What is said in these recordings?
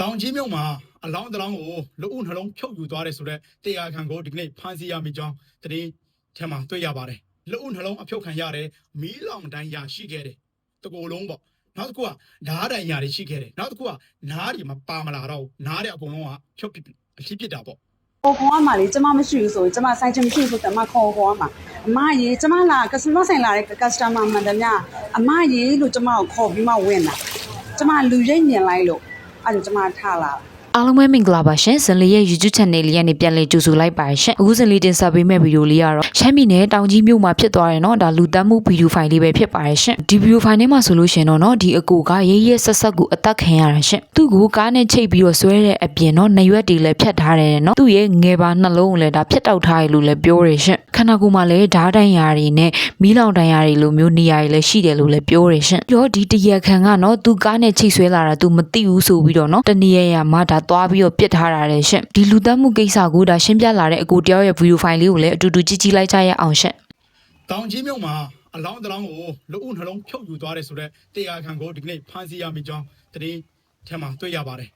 တောင်ကြီးမြုံမှာအလောင်းတလောင်းကိုလူဦးနှလုံးဖြုတ်ယူသွားတယ်ဆိုတော့တရားခံကိုဒီကနေ့ဖမ်းဆီးရမိကြောင်းတတိထဲမှာတွေ့ရပါတယ်လူဦးနှလုံးအဖြုတ်ခံရတယ်မီးလောင်တန်းရရှိခဲ့တယ်တကူလုံးပေါ့နောက်တစ်ခုကဓားတန်ရတွေရှိခဲ့တယ်နောက်တစ်ခုကနားတွေမပါမလာတော့ဘူးနားတွေအကုန်လုံးကဖြုတ်ပစ်အဖြစ်ပစ်တာပေါ့ခေါ်ခေါ်ရမှာလေကျမမရှိဘူးဆိုရင်ကျမဆိုင်ချင်မရှိဘူးဆိုတော့မခေါ်ခေါ်ရမှာအမရေကျမလာကစမဆိုင်လာတဲ့ customer မှန်တယ်များအမရေလို့ကျမကိုခေါ်ပြီးမှဝင်တာကျမလူရိတ်မြင်လိုက်လို့ အဲ့ဒါကျမထားလာတာ အားလုံးပဲမင်္ဂလာပါရှင်ဇင်လေးရဲ့ YouTube channel လေးကနေပြန်လည်ကြိုဆိုလိုက်ပါရှင်အခုဇင်လေးတင်ဆက်ပေးမယ့်ဗီဒီယိုလေးကတော့ရှမ်းပြည်နယ်တောင်ကြီးမြို့မှာဖြစ်သွားတယ်เนาะဒါလူတက်မှုဗီဒီယိုဖိုင်လေးပဲဖြစ်ပါတယ်ရှင်ဒီဗီဒီယိုဖိုင်ထဲမှာဆိုလို့ရှင်တော့เนาะဒီအကူကရဲရဲဆက်ဆက်ကိုအသက်ခံရတာရှင်သူ့ကိုကားနဲ့ချိတ်ပြီးတော့ဆွဲတဲ့အပြင်เนาะနှရွက်တွေလည်းဖြတ်ထားတယ်เนาะသူ့ရဲ့ငယ်ပါနှလုံးကိုလည်းဒါဖြတ်တောက်ထားရလို့လည်းပြောတယ်ရှင်ခန္ဓာကိုယ်မှာလည်းဓာတ်တိုင်ရာတွေနဲ့မီးလောင်တိုင်ရာတွေလိုမျိုးနေရာတွေလည်းရှိတယ်လို့လည်းပြောတယ်ရှင်ပြီးတော့ဒီတရက်ခံကเนาะသူကားနဲ့ချိတ်ဆွဲလာတာ तू မသိဘူးဆိုပြီးတော့เนาะတနေရရမှာဒါ သွားပြီးတော့ပြစ်ထားတာလေရှင်ဒီလူသက်မှုကိစ္စကိုဒါရှင်းပြလာတဲ့အကူတယောက်ရဲ့ဗီဒီယိုဖိုင်လေးကိုလည်းအတူတူကြည့်ကြည့်လိုက်ကြရအောင်ရှင်တောင်ကြီးမြုံမှာအလောင်းတလောင်းကိုလူဦးနှလုံးဖြုတ်ယူသွားတယ်ဆိုတော့တရားခံကိုဒီကနေ့ဖမ်းဆီးရမိကြောင်းတတိထဲမှာတွေ့ရပါတယ်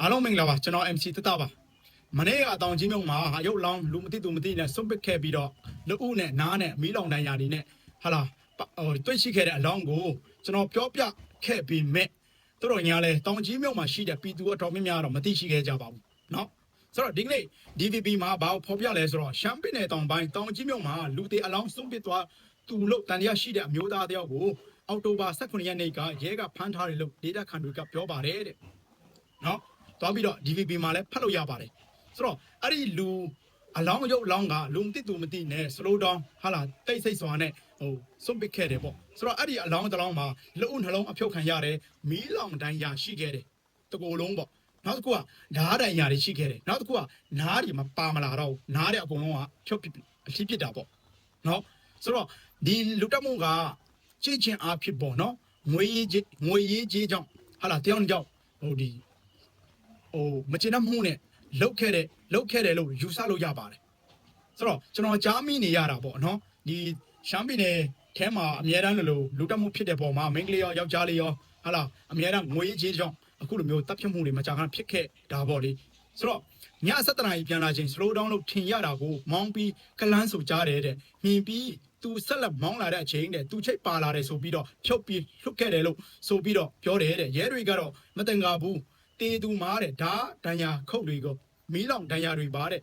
အားလုံးမင်္ဂလာပါကျွန်တော် MC တတပါမနေ့ကအတောင်ကြီးမြုံမှာရုပ်လောင်းလူမသိသူမသိနဲ့စွန့်ပစ်ခဲ့ပြီးတော့လူဦးနဲ့နားနဲ့မီးလောင်တန်ရာတွေနဲ့ဟာလာဟိုတွေ့ရှိခဲ့တဲ့အလောင်းကိုကျွန်တော်ပြောပြခဲ့ပြီးမဲ့ သူတို့ညာလဲတောင်ကြီးမြုံမှာရှိတဲ့ပြည်သူအတော်များများတော့မသိရှိခဲ့ကြပါဘူးเนาะ ဆိုတော့ဒီကနေ့ DVB မှာဘာကိုဖော်ပြလဲဆိုတော့ရှမ်းပြည်နယ်တောင်ပိုင်းတောင်ကြီးမြို့မှာလူသေးအလောင်းဆုံးပစ်သွားသူလို့တန်တရားရှိတဲ့အမျိုးသားတယောက်ကိုအောက်တိုဘာ18ရက်နေ့ကရဲကဖမ်းထားတယ်လို့ဒေတာခန်တွေကပြောပါတယ်တဲ့နော်သွားပြီးတော့ DVB မှာလည်းဖတ်လို့ရပါတယ်ဆိုတော့အဲ့ဒီလူအလောင်းရုပ်အလောင်းကလူမသိသူမသိနဲ့ slow down ဟာလာတိတ်ဆိတ်စွာနဲ့ ဟိုဆုံးပစ်ခဲ့တယ်ပေါ့ဆိုတော့အဲ့ဒီအလောင်းတစ်လောင်းမှာလူဦးနှလုံးအဖြုတ်ခံရတယ်မီးလောင်တိုင်းရရှိခဲ့တယ်တကူလုံးပေါ့နောက်တစ်ခုကဓာတ်တိုင်ရာတွေရှိခဲ့တယ်နောက်တစ်ခုကနားတွေမပါမလာတော့ဘူးနားတွေအကုန်လုံးကဖြုတ်ပစ်အဖြစ်ပစ်တာပေါ့နော်ဆိုတော့ဒီလူတက်မှုကကြည့်ချင်းအားဖြစ်ပေါ့နော်ငွေရေးကြီးငွေရေးကြီးကြောင့်ဟာလာတယောက်တစ်ယောက်ဟိုဒီဟိုမကျေနပ်မှုနဲ့လုတ်ခဲ့တဲ့လုတ်ခဲ့တယ်လို့ယူဆလို့ရပါတယ်ဆိုတော့ကျွန်တော်ကြားမိနေရတာပေါ့နော်ဒီ ရှမ်းပြည်နယ်ထဲမှာအများတန်းလို့လူတက်မှုဖြစ်တဲ့ပုံမှာမိန်းကလေးရောယောက်ျားလေးရောဟာလာအများတန်းငွေရေးကြီးကြောင့်အခုလိုမျိုးတပ်ဖြတ်မှုတွေမကြာခဏဖြစ်ခဲ့တာပေါ့လေဆိုတော့ည7နာရီပြန်လာချိန် slow down လို့ထင်ရတာကိုမောင်းပြီးကလန်းဆိုကြားတယ်တဲ့မြင်ပြီးသူဆက်လက်မောင်းလာတဲ့အချိန်တဲ့သူချိတ်ပါလာတယ်ဆိုပြီးတော့ဖြုတ်ပြီးလှုပ်ခဲ့တယ်လို့ဆိုပြီးတော့ပြောတယ်တဲ့ရဲတွေကတော့မတင်ကားဘူးတေသူမားတဲ့ဓာဒဏ်ရာခုတ်တွေကိုမီးလောင်ဒဏ်ရာတွေပါတဲ့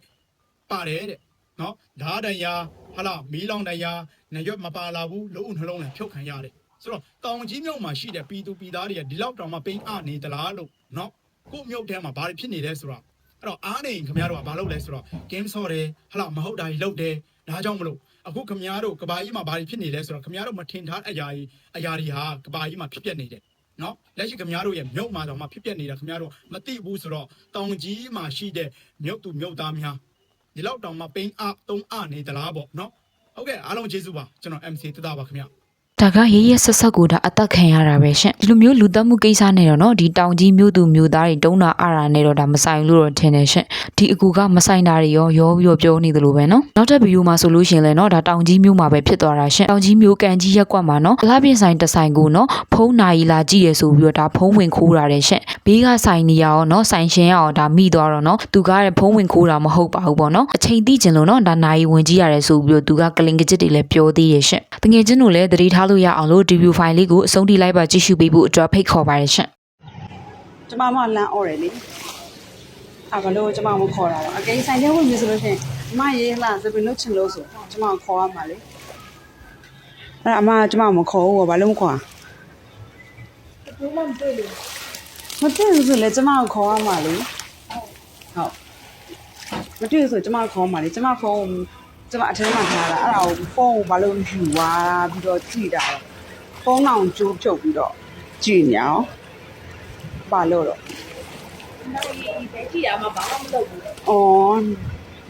ပါတယ်တဲ့ နော်ဓာတရာဟလာမီးလောင်တရာနရွက်မပါလာဘူးလုံးုံနှလုံးလည်းဖြုတ်ခံရတယ်ဆိုတော့တောင်ကြီးမြို့မှာရှိတဲ့ပြည်သူပြည်သားတွေကဒီလောက်တောင်မှပိန်အနေတလားလို့နော်ကို့မြို့ထဲမှာဘာတွေဖြစ်နေလဲဆိုတော့အဲ့တော့အားနေရင်ခင်ဗျားတို့ကဘာလုပ်လဲဆိုတော့ game ဆော့တယ်ဟလာမဟုတ်တာကြီးလုပ်တယ်ဒါကြောင့်မလို့အခုခင်ဗျားတို့ကဘာကြီးမှာဘာတွေဖြစ်နေလဲဆိုတော့ခင်ဗျားတို့မထင်ထားတဲ့အရာကြီးအရာတွေဟာကဘာကြီးမှာဖြစ်ပျက်နေတယ်နော်လက်ရှိခင်ဗျားတို့ရဲ့မြို့မှာတော့မှဖြစ်ပျက်နေတာခင်ဗျားတို့မသိဘူးဆိုတော့တောင်ကြီးမှာရှိတဲ့မြို့သူမြို့သားများ ဒီလောက်တောင်မှပိန်းအသုံးအနေသလားပေါ့နော်ဟုတ်ကဲ့အားလုံးကျေးဇူးပါကျွန်တော် MC တတပါခင်ဗျာ ဒါကရေးရဆက်ဆက်ကိုဒါအသက်ခံရတာပဲရှင်ဒီလိုမျိုးလူသက်မှုကိစ္စနဲ့တော့နော်ဒီတောင်ကြီးမြို့သူမြို့သားတွေတုံးတာအရာနဲ့တော့ဒါမဆိုင်လို့တော့ထင်တယ်ရှင်ဒီအကူကမဆိုင်တာတွေရောရောပြီးတော့ပြောနေသလိုပဲနော်နောက်တစ်ဗီဒီယိုမှာဆိုလို့ရှင်လဲနော်ဒါတောင်ကြီးမြို့မှာပဲဖြစ်သွားတာရှင်တောင်ကြီးမြို့ကန်ကြီးရက်ကွက်မှာနော်အလားပြင်ဆိုင်တဆိုင်ကိုနော်ဖုံးနိုင်လာကြည့်ရဆိုပြီးတော့ဒါဖုံးဝင်ခိုးတာတယ်ရှင်ဘေးကဆိုင်နေရအောင်နော်ဆိုင်ရှင်ရအောင်ဒါမိသွားတော့နော်သူကဖုံးဝင်ခိုးတာမဟုတ်ပါဘူးပေါ့နော်အချိန်တိကျင်လို့နော်ဒါနိုင်ဝင်ကြည့်ရတယ်ဆိုပြီးတော့သူကကလင်ကကြစ်တွေလည်းပြောသေးရရှင်တကယ်ချင်းတို့လည်းတတိထားလို့ရအောင်လို့ဒီဗီဒီယိုဖိုင်လေးကိုအဆုံးထိလိုက်ပါကြည့်ရှုပေးဖို့အတွက်ဖိတ်ခေါ်ပါတယ်ရှင် ကျမမလမ်းអော်တယ်လေအဘလို့ကျမမခေါ်တာတော့အကိန်းဆိုင်ထဲဝင်ပြီဆိုလို့ရှိရင်အမရေးလာစပင်းလို့ချင်လို့ဆိုကျမကိုခေါ်ရမှာလေအဲ့ဒါအမကျမမခေါ်ဘူးဘာလို့မခေါ်อ่ะဘူးမမတွေ့လို့မတွေ့ဘူးဆိုလေကျမကိုခေါ်ရမှာလေဟုတ်မတွေ့ဘူးဆိုကျမခေါ်မှာလေကျမဖုန်း ကျမအထက်မှာထားတာအဲ့ဒါကိုဖုန်းကိုဘာလို့ယူသွားပြီးတော့ကြည့်တာတော့ဖုန်းအောင်ကျိုးဖြုတ်ပြီးတော့ကြည့်နေအောင်ပါလို့တော့။အော်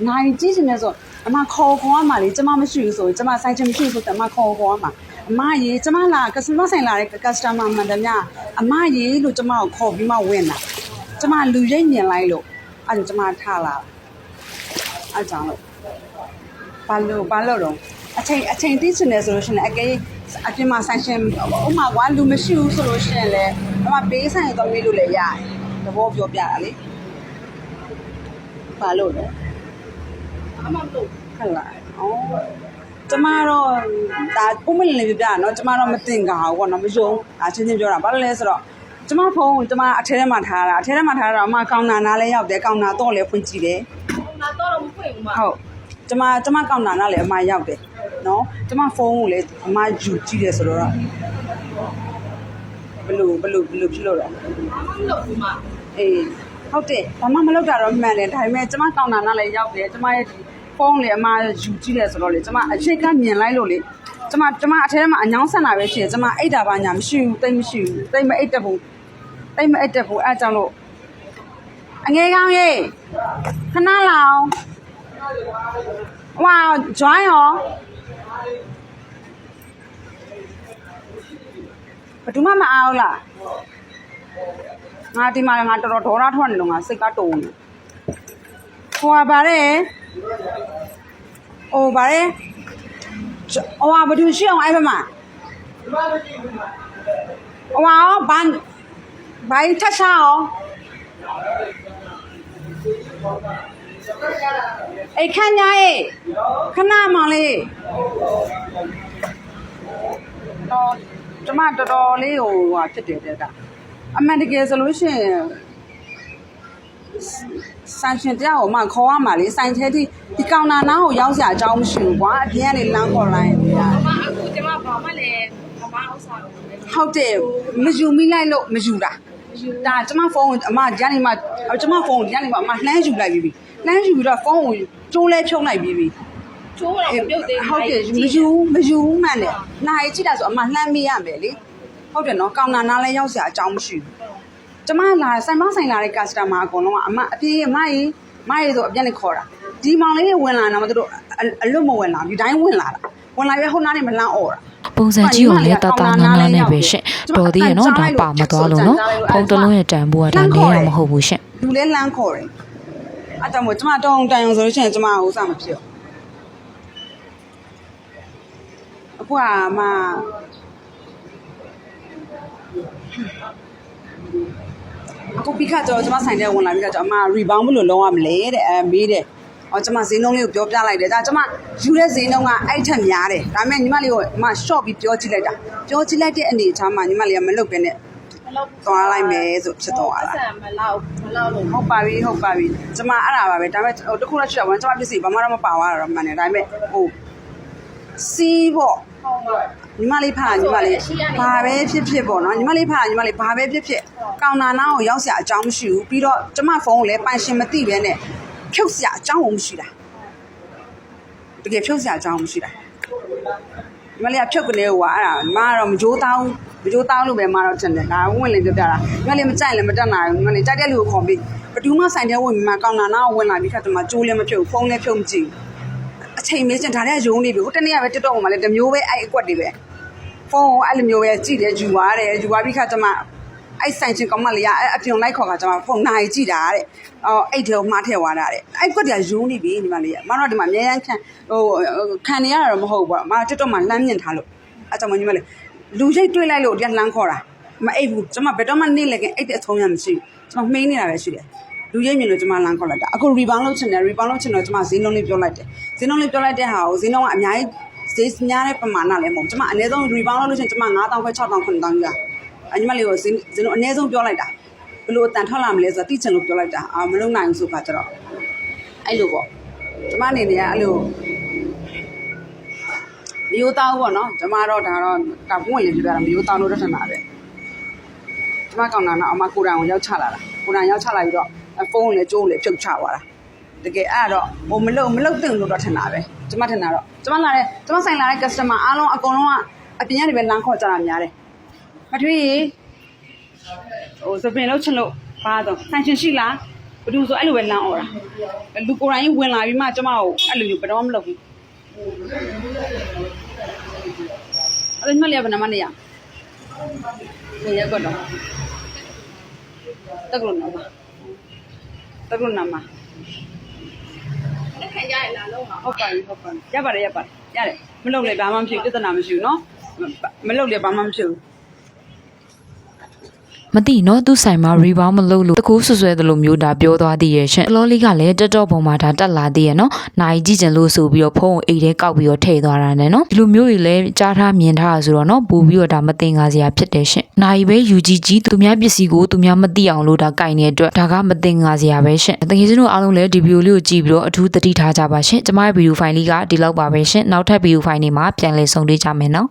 နိုင်ကြည့်ချင်တယ်ဆိုအမခေါ်ခေါ်ရမှာလေကျမမရှိဘူးဆိုရင်ကျမဆိုင်ချင်မရှိဘူးဆိုတော့အမခေါ်ခေါ်ရမှာအမရေကျမလာကစမဆိုင်လာတဲ့ customer မှန်တယ်များအမရေလို့ကျမကိုခေါ်ပြီးမှဝင်တာကျမလူရိတ်မြင်လိုက်လို့အဲ့ဒါကျမထားလာအဲ့ကြောင့်လို့ ဘာလို့ဘာလို့တော့အချိန်အချိန်သိချင်တယ်ဆိုလို့ရှိရင်အကယ်အပြင်မှာ sanction ဥမာကွာလူမရှိဘူးဆိုလို့ရှိရင်လည်းအမဘေးဆိုင်တော့မေးလို့လည်းရတယ်သဘောပြောပြတာလေဘာလို့လဲအမလို့ခလာအော်ကျမတော့ဒါဥမလင်းလေးပြပြနော်ကျမတော့မတင်ကာဘူးပေါ့နော်မယုံဒါချင်းချင်းပြောတာဘာလို့လဲဆိုတော့ကျမဖုန်းကျမအထဲထဲမှာထားတာအထဲထဲမှာထားတာအမကောင်နာနာလဲရောက်တယ်ကောင်နာတော့လဲဖွင့်ကြည့်တယ်ကောင်နာတော့မဖွင့်ဘူးမဟုတ် ကျမကျမကောင်နာနားလဲအမရောက်တယ်နော်ကျမဖုန်းကိုလည်းအမယူကြည့်တယ်ဆိုတော့ဘလို့ဘလို့ဘလို့ဖြစ်လို့လဲအမှမလို့ဘူးမအေးဟုတ်တယ်ဘာမှမလုပ်တာတော့မှန်တယ်ဒါပေမဲ့ကျမကောင်နာနားလဲရောက်တယ်ကျမရဲ့ဒီဖုန်းလေအမယူကြည့်တယ်ဆိုတော့လေကျမအချိတ်ကမြင်လိုက်လို့လေကျမကျမအထဲထဲမှာအညောင်းဆန်တာပဲရှိတယ်ကျမအိတ်တာပါညာမရှိဘူးတိတ်မရှိဘူးတိတ်မအိတ်တတ်ဘူးတိတ်မအိတ်တတ်ဘူးအဲအကြောင်းလို့အငယ်ကောင်းရေခဏလောင် ဟွာ join ရောဘာတူမှမအားဘူးလားငါဒီမှာငါတော်တော်ဒေါသထွက်နေလို့ငါစိတ်ကတုံနေဟိုဟာဗါတဲ့အိုဗါတဲ့အိုဟာဘာတူရှိအောင်အဲ့ဘက်မှာအိုဟာဘန်ဘိုင်ထချောင်း အိတ်ခန့်ညာရေးခဏမောင်လေးတော့ကျမတော်တော်လေးဟိုဟာဖြစ်တယ်တဲ့ကအမှန်တကယ်ဆိုလို့ရှိရင်ဆိုင်ရှင်တရားကိုမှခေါ်ရမှာလေဆိုင်သေးဒီဒီကောင်နာနာကိုရောက်စရာအကြောင်းမရှိဘူးကွာအပြင်ကနေလမ်းခေါ်လိုက်နေတာအမအခုကျမဘာမှလည်းမမဥစ္စာတော့မဟုတ်တယ်မယူမိလိုက်လို့မယူတာဒါကျမဖုန်းကိုအမဒီကနေမှကျမဖုန်းကိုဒီကနေမှအမလှမ်းယူလိုက်ပြီးပြီ လှမ်းယူပြီးတော့ဖုန်းကိုကျိုးလဲဖြုံးလိုက်ပြီးပြီချိုးတော့မပြုတ်သေးဘူးဟုတ်တယ်မယူမယူမှန်တယ်နိုင်ကြည့်တာဆိုအမလှမ်းမေးရမယ်လေဟုတ်တယ်နော်ကောင်နာနာလဲရောက်စရာအကြောင်းမရှိဘူးကျမလာဆိုင်မဆိုင်လာတဲ့ customer အကုန်လုံးကအမအပြေးအမကြီးမကြီးဆိုအပြန်လေးခေါ်တာဒီမောင်လေးဝင်လာတော့မတို့အလွတ်မဝင်လာဒီတိုင်းဝင်လာတာဝင်လာပြီးဟိုနားနေမလန်းអော်တာပုံစံကြီးကိုလည်းတတနာနာနဲ့ပဲရှင်တော်သေးရနော်ဒါပါမသွားလို့နော်ဖုန်းတစ်လုံးရဲ့တန်ဖိုးကဒါနေရမဟုတ်ဘူးရှင်လူလဲလန်းခေါ်တယ် အဲ့ကြောင့်မို့ကျမတောင်းတန်အောင်ဆိုလို့ရှိရင်ကျမဟိုစမဖြစ်ဘူးအခုကမှအခုပြီးခါတော့ကျမဆိုင်တဲ့ဝင်လာပြီးခါကျတော့အမ rebound ဘယ်လိုလုံးဝမလဲတဲ့အဲမေးတယ်။အော်ကျမဈေးနှုန်းလေးကိုပြောပြလိုက်တယ်။ဒါကျမယူတဲ့ဈေးနှုန်းကအဲ့ထက်များတယ်။ဒါပေမဲ့ညီမလေးကိုအမ short ပြီးပြောကြည့်လိုက်တာ။ပြောကြည့်လိုက်တဲ့အနေအထားမှာညီမလေးကမလုပ်ဘဲနဲ့မလောက် သွားလိုက်မယ်ဆိုဖြစ်သွားတာဆန်မလောက်မလောက်လို့ဟုတ်ပါပြီဟုတ်ပါပြီကျမအဲ့ဒါပါပဲဒါပေမဲ့ဟိုတခုလည်းရှိတော့ကျမပစ္စည်းဘာမှတော့မပါသွားတာတော့မှန်တယ်ဒါပေမဲ့ဟိုစီးပေါ့ဟုတ်ပါညီမလေးဖာညီမလေးဘာပဲဖြစ်ဖြစ်ပေါ့နော်ညီမလေးဖာညီမလေးဘာပဲဖြစ်ဖြစ်ကောင်နာနာကိုရောက်စရာအကြောင်းမရှိဘူးပြီးတော့ကျမဖုန်းကိုလည်းပိုင်ရှင်မသိဘဲနဲ့ဖြုတ်စရာအကြောင်းကိုမရှိတာတကယ်ဖြုတ်စရာအကြောင်းမရှိတာညီမလေးကဖြုတ်ကနေဟိုကအဲ့ဒါမကတော့မကြိုးတောင်း မကြိုးတောင်းလို့ပဲမတော့ထင်တယ်ဒါဝင်လေပြပြတာညီမလေးမကြိုက်လည်းမတက်နိုင်ဘူးညီမလေးတိုက်တဲ့လူကိုခေါ်ပြီးဘယ်သူမှဆိုင်တဲ့ဝင်မှာကောင်နာနာကိုဝင်လာပြီးခါတမကြိုးလည်းမဖြုတ်ဖုန်းလည်းဖြုတ်မကြည့်ဘူးအချိန်မေးချင်ဒါလည်းယုံနေပြီဟိုတနေ့ကပဲ TikTok မှာလည်းတစ်မျိုးပဲအဲ့အကွက်တွေပဲဖုန်းကိုအဲ့လိုမျိုးပဲကြည့်တယ်ယူသွားတယ်ယူသွားပြီးခါကျမအဲ့ဆိုင်ချင်းကောင်မလေးကအဲ့အပြုံလိုက်ခေါ်ခါကျမဖုန်းနိုင်ကြည့်တာတဲ့အော်အဲ့ထဲကိုမှားထည့်သွားတာတဲ့အဲ့ကွက်တည်းယူနေပြီဒီမလေးကမတော်ဒီမှာအများကြီးခံဟိုခံနေရတာတော့မဟုတ်ဘူးပေါ့မတက်တော့မှလမ်းမြင့်ထားလို့အဲ့ကြောင့်မညီမလေး လူရိတ်တွေးလိုက်လို့ပြန်လမ်းခေါ်တာမအိပ်ဘူးကျမဘယ်တော့မှနေလည်းကအိပ်တဲ့အထုံးရမရှိဘူးကျမမှိန်းနေတာပဲရှိတယ်လူရိတ်မြင်လို့ကျမလမ်းခေါ်လိုက်တာအခု rebound လုပ်ချင်တယ် rebound လုပ်ချင်တော့ကျမဈေးနှုန်းလေးပြောလိုက်တယ်ဈေးနှုန်းလေးပြောလိုက်တဲ့ဟာကိုဈေးနှုန်းကအများကြီးဈေးများတဲ့ပမာဏလည်းမဟုတ်ဘူးကျမအနည်းဆုံး rebound လုပ်လို့ရှိရင်ကျမ9000ခွဲ6000 9000ယူတာအညီမလေးကိုဈေးဈေးနှုန်းအနည်းဆုံးပြောလိုက်တာဘယ်လိုအတန်ထွက်လာမလဲဆိုတော့တိချင်လို့ပြောလိုက်တာအာမလုံနိုင်ဘူးဆိုခါကျတော့အဲ့လိုပေါ့ကျမအနေနဲ့ကအဲ့လို မယိုးတောင်းပေါ့နော်ကျမတော့ဒါတော့ဒါပွင့်လေးပြပြတာမယိုးတောင်းလို့ရထနာပဲကျမကောင်တာတော့အမကိုရံကိုရောက်ချလာတာကိုရံရောက်ချလာပြီးတော့ဖုန်းလည်းကျိုးလည်းဖြုတ်ချသွားတာတကယ်အဲ့တော့ဟိုမလုံမလုံတင်လို့တော့ထင်တာပဲကျမထင်တာတော့ကျမလာတဲ့ကျမဆိုင်လာတဲ့ customer အားလုံးအကုန်လုံးကအပြင်ကနေပဲလမ်းခေါ်ကြတာများတယ်မထွေးရေဟိုစပင်လို့ချင်လို့ဘာတော့ဆန်ရှင်ရှိလားဘယ်သူဆိုအဲ့လိုပဲလမ်းអော်တာလူကိုယ်တိုင်ဝင်လာပြီးမှကျမကိုအဲ့လိုမျိုးဘယ်တော့မှမလုပ်ဘူး အဲ့ဒီမလေးကဘယ်နှမနေရနေရကတော့တက်လို့နော်တက်လို့နော်မလက်ခံရရလာလုံးပါဟုတ်ပါပြီဟုတ်ပါပြီရပါတယ်ရပါတယ်ရတယ်မလုပ်လေဘာမှမဖြစ်ဘူးပြဿနာမရှိဘူးနော်မလုပ်လေဘာမှမဖြစ်ဘူး မမသိနော်သူဆိုင်မှာ rebound မလုပ်လို့တကူဆွဆွဲသလိုမျိုးဒါပြောသွားသေးရဲ့ရှင်အလောလေးကလည်းတက်တော့ပုံမှာဒါတက်လာသေးရဲ့နော်နိုင်ကြည့်ချင်လို့ဆိုပြီးတော့ဖုန်းကိုအိတ်ထဲကောက်ပြီးတော့ထည့်သွားတာနဲ့နော်ဒီလိုမျိုးတွေလည်းကြားထားမြင်ထားရဆိုတော့နော်ပို့ပြီးတော့ဒါမတင်ကားစရာဖြစ်တယ်ရှင်နိုင်ပဲယူကြည့်ကြည့်သူများပစ္စည်းကိုသူများမသိအောင်လို့ဒါကင်နေတဲ့အတွက်ဒါကမတင်ကားစရာပဲရှင်တကယ်ချင်းတို့အားလုံးလည်းဒီဗီဒီယိုလေးကိုကြည့်ပြီးတော့အထူးသတိထားကြပါရှင်ကျမရဲ့ဗီဒီယိုဖိုင်လေးကဒီလောက်ပါပဲရှင်နောက်ထပ်ဗီဒီယိုဖိုင်တွေမှာပြန်လည်ဆုံတွေ့ကြမယ်နော်